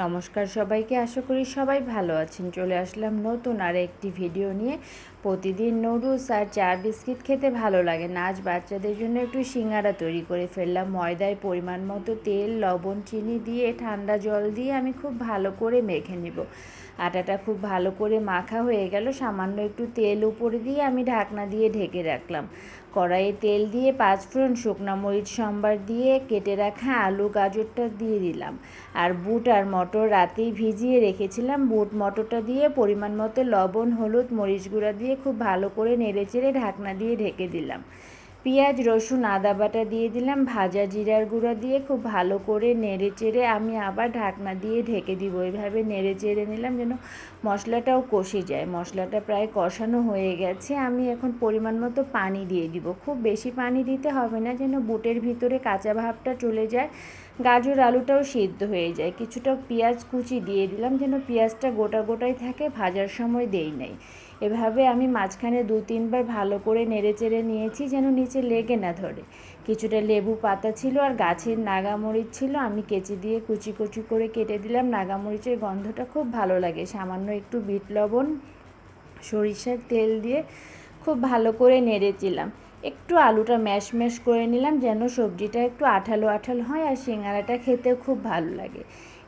নমস্কার সবাইকে আশা করি সবাই ভালো আছেন। চলে আসলাম নতুন আর একটি ভিডিও নিয়ে। প্রতিদিন নুডলস আর চা বিস্কিট খেতে ভালো লাগে না। আজ বাচ্চাদের জন্য একটু সিঙ্গারা তৈরি করে ফেললাম। ময়দায় পরিমাণ মতো তেল, লবণ, চিনি দিয়ে ঠান্ডা জল দিয়ে আমি খুব ভালো করে মেখে নেব। আটাটা খুব ভালো করে মাখা হয়ে গেল। সামান্য একটু তেল উপরে দিয়ে আমি ঢাকনা দিয়ে ঢেকে রাখলাম। কড়াইয়ে তেল দিয়ে পাঁচ ফোড়ন শুকনো মরিচ, সম্বার দিয়ে কেটে রাখা আলু, গাজরটা দিয়ে দিলাম। আর বুট আর মটর রাতেই ভিজিয়ে রেখেছিলাম। বুট, মটরটা দিয়ে পরিমাণ মতো লবণ, হলুদ, মরিচ গুঁড়া দিয়ে খুব ভালো করে নেড়ে চেড়ে ঢাকনা দিয়ে ঢেকে দিলাম। পেঁয়াজ, রসুন, আদা বাটা দিয়ে দিলাম। ভাজা জিরার গুঁড়া দিয়ে খুব ভালো করে নেড়ে চেড়ে আমি আবার ঢাকনা দিয়ে ঢেকে দিব। এইভাবে নেড়ে চেড়ে নিলাম যেন মশলাটাও কষে যায়। মশলাটা প্রায় কষানো হয়ে গেছে। আমি এখন পরিমাণ মতো পানি দিয়ে দিব। খুব বেশি পানি দিতে হবে না যেন বুটের ভিতরে কাঁচা ভাবটা চলে যায়। গাজর আলুটাও সিদ্ধ হয়ে যায়। কিছুটা পেঁয়াজ কুচি দিয়ে দিলাম যেন পেঁয়াজটা গোটা গোটাই থাকে। ভাজার সময় দেই নাই। এভাবে আমি মাঝখানে দু তিনবার ভালো করে নেড়ে চেড়ে নিয়েছি যেন নিচে লেগে না ধরে। কিছুটা লেবু পাতা ছিল আর গাছের নাগামরিচ ছিল, আমি কেচি দিয়ে কুচি কুচি করে কেটে দিলাম। নাগামরিচের গন্ধটা খুব ভালো লাগে। সামান্য একটু বিট লবণ, সরিষার তেল দিয়ে খুব ভালো করে নেড়েছিলাম একটু আলুটা ম্যাশ ম্যাশ করে নিলাম যেন সবজিটা একটু আঠালো আঠালো হয় আর সিঙ্গারাটা খেতেও খুব ভালো লাগে।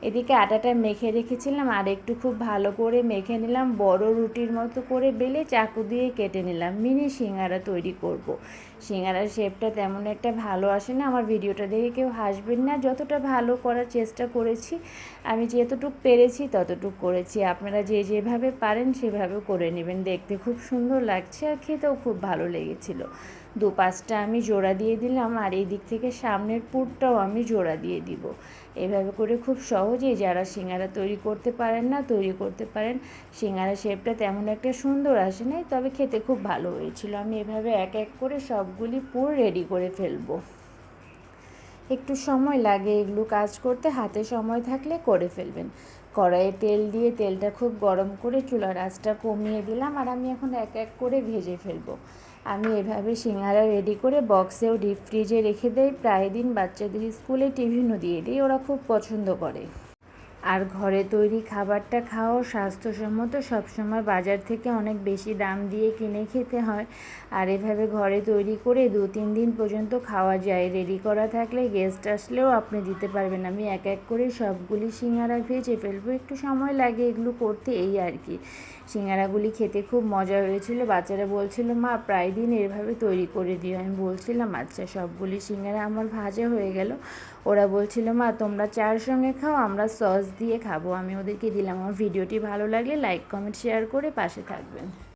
এদিকে আটাটা মেখে রেখেছিলাম আর একটু খুব ভালো করে মেখে নিলাম। বড় রুটির মতো করে বেলে চাকু দিয়ে কেটে নিলাম। মিনি সিঙ্গারা তৈরি করব। সিঙ্গারার শেপটা তেমন একটা ভালো আসে না। আমার ভিডিওটা দেখে কেউ হাসবেন না। যতটা ভালো করার চেষ্টা করেছি, আমি যতটুকু পেরেছি ততটুকু করেছি। আপনারা যে যেভাবে পারেন সেভাবে করে নেবেন। দেখতে খুব সুন্দর লাগছে আর খেতেও খুব ভালো লেগেছিলো। দু পাঁচটা আমি জোড়া দিয়ে দিলাম আর এই দিক থেকে সামনের পুরটাও আমি জোড়া দিয়ে দিব। এভাবে করে খুব সহজেই যারা সিঙ্গারা তৈরি করতে পারেন না, তৈরি করতে পারেন, সিঙ্গারা শেপটা তেমন একটা সুন্দর আসে নাই, তবে খেতে খুব ভালো হয়েছিল। আমি এভাবে এক এক করে সবগুলি পুর রেডি করে ফেলব। একটু সময় লাগে এগুলো কাজ করতে, হাতে সময় থাকলে করে ফেলবেন। কড়াইয়ে তেল দিয়ে তেলটা খুব গরম করে চুলার আঁচটা কমিয়ে দিলাম আর আমি এখন এক এক করে ভেজে ফেলব। আমি এভাবে সিঙ্গারা রেডি করে বক্সেও ডিপ ফ্রিজে রেখে দেই। প্রায় দিন বাচ্চাদের স্কুলে টিফিনও দিয়ে দিই, ওরা খুব পছন্দ করে। আর ঘরে তৈরি খাবারটা খাওয়া স্বাস্থ্যসম্মত। সবসময় বাজার থেকে অনেক বেশি দাম দিয়ে কিনে খেতে হয়। আর এভাবে ঘরে তৈরি করে দু তিন দিন পর্যন্ত খাওয়া যায়। রেডি করা থাকলে গেস্ট আসলেও আপনি দিতে পারবেন। আমি এক এক করে সবগুলি সিঙ্গারা ভেজে ফেলব। একটু সময় লাগে এগুলো করতে, এই আর কি। সিঙ্গারাগুলি খেতে খুব মজা হয়েছিল। বাচ্চারা বলছিল, মা, প্রায় দিন এভাবে তৈরি করে দিও। আমি বলছিলাম আচ্ছা সবগুলি সিঙ্গারা আমার ভাজা হয়ে গেল। ওরা বলছিল, মা, তোমরা চার সঙ্গে খাও, আমরা সস দিয়ে খাব। আমি ওদেরকে দিলাম। আমার ভিডিওটি ভালো লাগলে লাইক কমেন্ট শেয়ার করে পাশে থাকবেন।